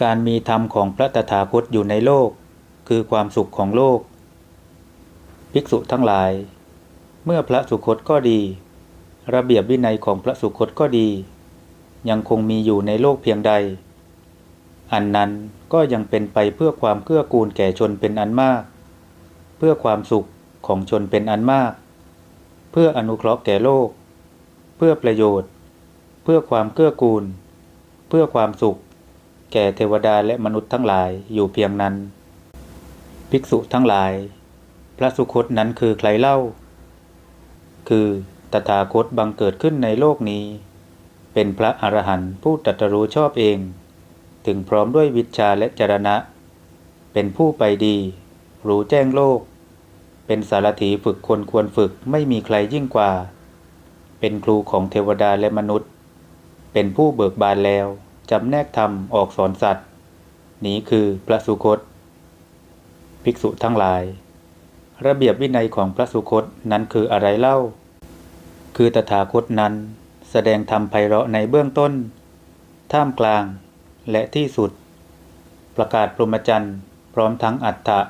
การมีธรรมของพระตถาคตอยู่ในโลก คือความสุขของโลก ภิกษุทั้งหลาย เมื่อพระสุคตก็ดี ระเบียบวินัยของพระสุคตก็ดี ยังคงมีอยู่ในโลกเพียงใด อันนั้นก็ยังเป็นไปเพื่อความเกื้อกูลแก่ชนเป็นอันมาก เพื่อความสุขของชนเป็นอันมาก เพื่ออนุเคราะห์แก่โลก เพื่อประโยชน์ เพื่อความเกื้อกูล เพื่อความสุข แก่เทวดาและมนุษย์ทั้งหลายอยู่เพียงนั้น ภิกษุทั้งหลาย พระสุคตนั้นคือใครเล่า คือตถาคตบังเกิดขึ้นในโลกนี้ เป็นพระอรหันต์ผู้ตรัสรู้ชอบเอง ถึงพร้อมด้วยวิชาและจรณะ เป็นผู้ไปดี รู้แจ้งโลก เป็นสารถีฝึกคนควรฝึกไม่มีใครยิ่งกว่า เป็นครูของเทวดาและมนุษย์ เป็นผู้เบิกบานแล้ว จำแนกธรรมออกสอนสัตว์ นี้คือพระสุคต ภิกษุทั้งหลาย ระเบียบวินัยของพระสุคตนั้นคืออะไรเล่า คือตถาคตนั้นแสดงธรรมไพเราะในเบื้องต้น ท่ามกลางและที่สุด ประกาศพรหมจรรย์พร้อมทั้งอัฏฐะ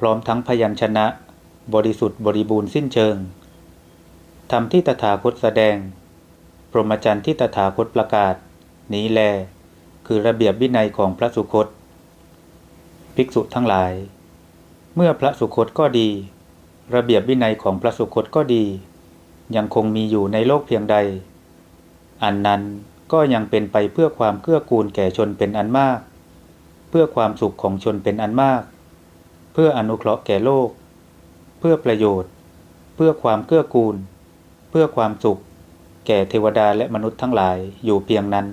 พร้อมทั้งพยัญชนะ บริสุทธิ์บริบูรณ์สิ้นเชิงธรรมที่ตถาคตแสดงพรหมจรรย์ที่ตถาคตประกาศ นี้แล คือระเบียบวินัยของพระสุคต ภิกษุทั้งหลาย เมื่อพระสุคตก็ดี ระเบียบวินัยของพระสุคตก็ดี ยังคงมีอยู่ในโลกเพียงใด อันนั้นก็ยังเป็นไปเพื่อความเกื้อกูลแก่ชนเป็นอันมาก เพื่อความสุขของชนเป็นอันมาก เพื่ออนุเคราะห์แก่โลก เพื่อประโยชน์ เพื่อความเกื้อกูล เพื่อความสุข แก่เทวดาและมนุษย์ทั้งหลายอยู่เพียงนั้น